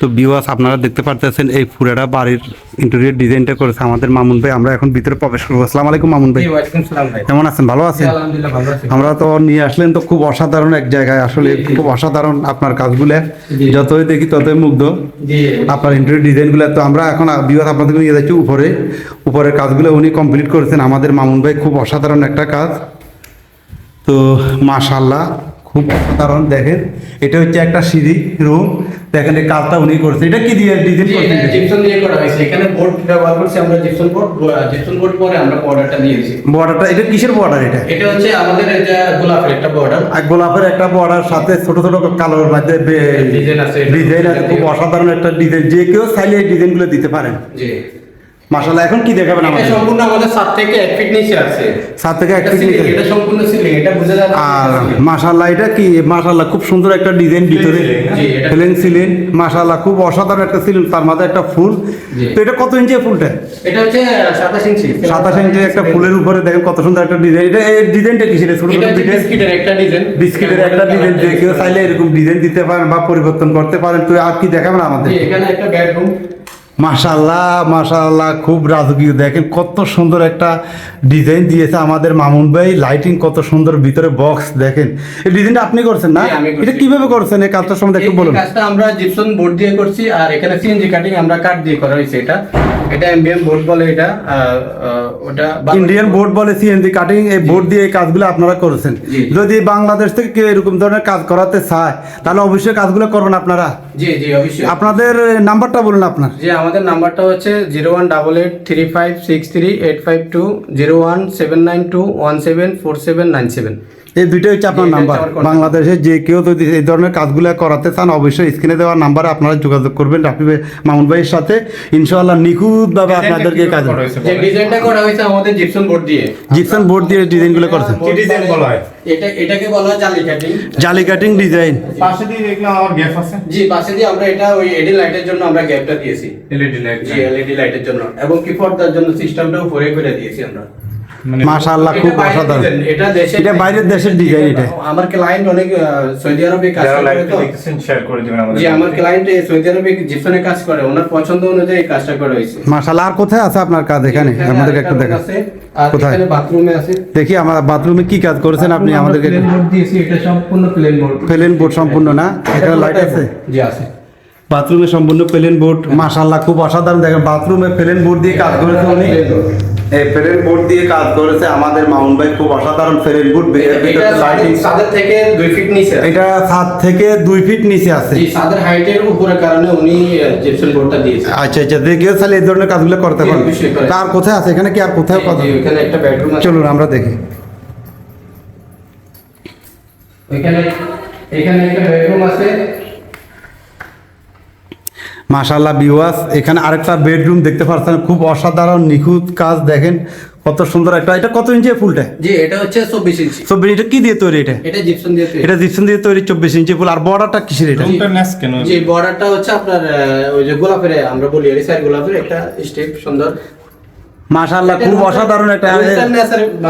তো বিওয়াস আপনারা দেখতে পারতেছেন এই পুরাটা বাড়ির ইন্টেরিয়র ডিজাইনটা করেছে আমাদের মামুন ভাই। আমরা এখন ভিতরে প্রবেশ করব। আসসালামু আলাইকুম মামুন ভাই। কেমন আছেন? ভালো আছেন। আমরা তো নিয়ে আসলেন তো খুব অসাধারণ এক জায়গায়। আসলে খুব অসাধারণ আপনার কাজগুলো। যতই দেখি ততই মুগ্ধ। আপনার ইন্টারভিউ ডিজাইনগুলো তো আমরা এখন বিবাদ আপনাদেরকে নিয়ে যাচ্ছি উপরে। উপরের কাজগুলো উনি কমপ্লিট করেছেন। আমাদের মামুন ভাই খুব অসাধারণ একটা কাজ। তো মাশাল্লাহ খুব অসাধারণ দেখেন। এটা হচ্ছে একটা সিঁড়ি রুম। দেখেন এই কাজটা উনি করছে এটা কি দিয়ে ডিজাইন করছে জিপসন দিয়ে করা হয়েছে। এখানে বোর্ড ব্যবহার করছি আমরা জিপসন বোর্ড জিপসন বোর্ড পরে আমরা বর্ডারটা দিয়েছি। বর্ডারটা এটা কিসের বর্ডার এটা এটা হচ্ছে আমাদের এটা গোলাপের একটা বর্ডার আর গোলাপের একটা বর্ডার সাথে ছোট ছোট কালোর মধ্যে ডিজাইন আছে। ডিজাইন আছে খুব অসাধারণ একটা ডিজাইন যে কেউ চাইলে এই ডিজাইনগুলো দিতে পারেন জি। মাশাল্লাহ এখন কি দেখাবেন এটা আমাদের? সম্পূর্ণ আমাদের ছাদ থেকে এক ফিট নিচে আছে। সাত থেকে এক ফিট নিচে। এটা সম্পূর্ণ ceiling, এটা বোঝা যাচ্ছে আর এটা। মাশাল্লাহ এটা কি? মাশাল্লাহ খুব সুন্দর একটা ডিজাইন ভিতরে। জি, এটা- ফেলেন ছিলেন মাশাল্লাহ খুব অসাধারণ একটা ছিলেন তার মাঝে একটা ফুল। তো এটা কত ইঞ্চি ফুলটা? এটা হচ্ছে সাতাশ ইঞ্চি। সাতাশ ইঞ্চি একটা ফুলের উপরে দেখেন কত সুন্দর একটা ডিজাইন এটা এই ডিজাইনটা কি ছিল ছোট এটা ছোট বিস্কিটের একটা ডিজাইন বিস্কিটের একটা ডিজাইন কেউ চাইলে এরকম ডিজাইন দিতে পারেন বা পরিবর্তন করতে পারেন। তুই আর কি দেখাবেন আমাদের? এখানে একটা বেডরুম মাশাল্লাহ মাশাল্লাহ খুব রাজকীয়। দেখেন কত সুন্দর একটা ডিজাইন দিয়েছে আমাদের মামুন ভাই। লাইটিং কত সুন্দর ভিতরে বক্স দেখেন। এই ডিজাইনটা আপনি করছেন না? এটা কীভাবে করছেন? এই কাজটার সম্বন্ধে একটু বলুন। কাজটা আমরা জিপসন বোর্ড দিয়ে করছি আর এখানে সিএনজি কাটিং আমরা কাট দিয়ে করা হয়েছে এটা। এটা এমবিএম বোর্ড বলে এটা ওটা ইন্ডিয়ান বোর্ড বলে সিএনজি কাটিং এই বোর্ড দিয়ে এই কাজগুলো আপনারা করেছেন। যদি বাংলাদেশ থেকে কেউ এরকম ধরনের কাজ করাতে চায় তাহলে অবশ্যই কাজগুলো করবেন আপনারা। জি জি অবশ্যই। আপনাদের নাম্বারটা বলুন আপনার। যে আমাদের নাম্বারটা হচ্ছে zero one double eight three five six three eight five two zero one seven nine two one seven four seven nine seven. এই দুইটাই হচ্ছে আপনার নাম্বার বাংলাদেশে যে কেউ যদি এই ধরনের কাজগুলো করাতে চান অবশ্যই স্ক্রিনে দেওয়া নাম্বারে আপনারা যোগাযোগ করবেন রাফি ভাই মামুন ভাইয়ের সাথে। ইনশাআল্লাহ নিখুঁতভাবে আপনাদেরকে কাজ যে ডিজাইনটা করা হয়েছে আমাদের জিপসন বোর্ড দিয়ে। জিপসান বোর্ড দিয়ে ডিজাইনগুলো করছেন কি ডিজাইন বলা হয়? এটা এটাকে বলা হয় জালি কাটিং জালি কাটিং ডিজাইন পাশে দিয়ে দেখলাম আমার গ্যাপ আছে? জি পাশে দিয়ে আমরা এটা ওই এডি লাইটের জন্য আমরা গ্যাপটা দিয়েছি। এলইডি লাইট জি এলইডি লাইটের জন্য। এবং কি পর্দার জন্য সিস্টেমটা উপরে করে দিয়েছি আমরা। মাশাআল্লাহ খুব অসাধারণ। এটা দেশের এটা বাইরের দেশের ডিজাইন এটা। আমার ক্লায়েন্ট অনেক সৌদি আরবে কাজ করে তো। শেয়ার করে দিবেন আমাদের জি আমার ক্লায়েন্ট সৌদি আরবে জিপসনে কাজ করে ওনার পছন্দ অনুযায়ী কাজটা করা হয়েছে। মাশাআল্লাহ আর কোথায় আছে আপনার কাজ এখানে আমাদেরকে একটু আরেকটা দেখা room আছে, আর কোথায়? এখানে বাথরুমে আছে। দেখি আমার বাথরুমে কি কাজ করেছেন আপনি আমাদেরকে প্লেন বোর্ড দিয়েছি এটা সম্পূর্ণ প্লেন বোর্ড প্লেন বোর্ড সম্পূর্ণ না? এখানে লাইট আছে? জি আছে। বাথরুমে সম্পূর্ণ প্লেন বোর্ড মাশাআল্লাহ খুব অসাধারণ। দেখেন বাথরুমে প্লেন বোর্ড দিয়ে কাজ করেছে উনি। এই প্লেন বোর্ড দিয়ে কাজ করেছে। আমাদের মামুন ভাই খুব অসাধারণ প্লেন বোর্ড ছাদের থেকে দুই ফিট নিচে এটা ছাদ থেকে দুই ফিট নিচে আছে। ছাদের হাইটের উপরে কারণে উনি জিপসন বোর্ডটা দিয়েছে। আচ্ছা আচ্ছা দেখে তাহলে এই ধরনের কাজগুলো করতে জি, পারেন তার কোথায় আছে? এখানে কি আর কোথাও কথা জি, ওখানে একটা বেডরুম আছে। চলুন আমরা দেখি। ওইখানে এখানে একটা বেডরুম আছে। মাশাল্লাহ বিওয়াস এখানে আরেকটা বেডরুম দেখতে পাচ্ছেন খুব অসাধারণ নিখুঁত কাজ দেখেন কত সুন্দর একটা এটা কত ইঞ্চি ফুলটা জি এটা হচ্ছে চব্বিশ ইঞ্চি। চব্বিশ এটা কি দিয়ে তৈরি এটা? এটা জিপসন দিয়ে তৈরি। এটা জিপসন দিয়ে তৈরি চব্বিশ ইঞ্চি ফুল আর বর্ডারটা কিসের এটা? রুমটা ন্যাস কেন? জি বর্ডারটা হচ্ছে আপনার আহ, ওই যে গোলাপের আমরা বলি এরিসাইড গোলাপের একটা স্টেপ সুন্দর। মাশাল্লাহ খুব অসাধারণ একটা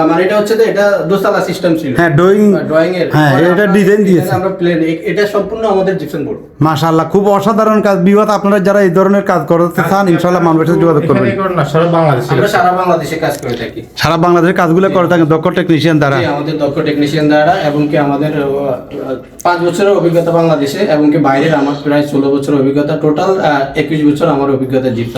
মানে এটা হচ্ছে যে এটা দোতলা সিস্টেম ছিল। হ্যাঁ ড্রয়িং ড্রয়িং এর। হ্যাঁ মানে এটা ডিজাইন দিয়েছে। আমরা প্লেন এটা সম্পূর্ণ আমাদের জিপসন বোর্ড মাশাল্লাহ খুব অসাধারণ কাজ। বিবাদ আপনারা যারা এই ধরনের কাজ করতে চান ইনশাল্লাহ মানুষের সাথে যোগাযোগ করবেন। এখানে করেন না সারা বাংলাদেশে আমরা সারা বাংলাদেশে কাজ করে থাকি। সারা বাংলাদেশের কাজগুলো করে থাকেন দক্ষ টেকনিশিয়ান দ্বারা। আমাদের দক্ষ টেকনিশিয়ান দ্বারা এবং কি আমাদের পাঁচ বছরের অভিজ্ঞতা বাংলাদেশে এবং কি বাইরের আমার প্রায় ষোলো বছর অভিজ্ঞতা টোটাল একুশ বছর আমার অভিজ্ঞতা জিপসন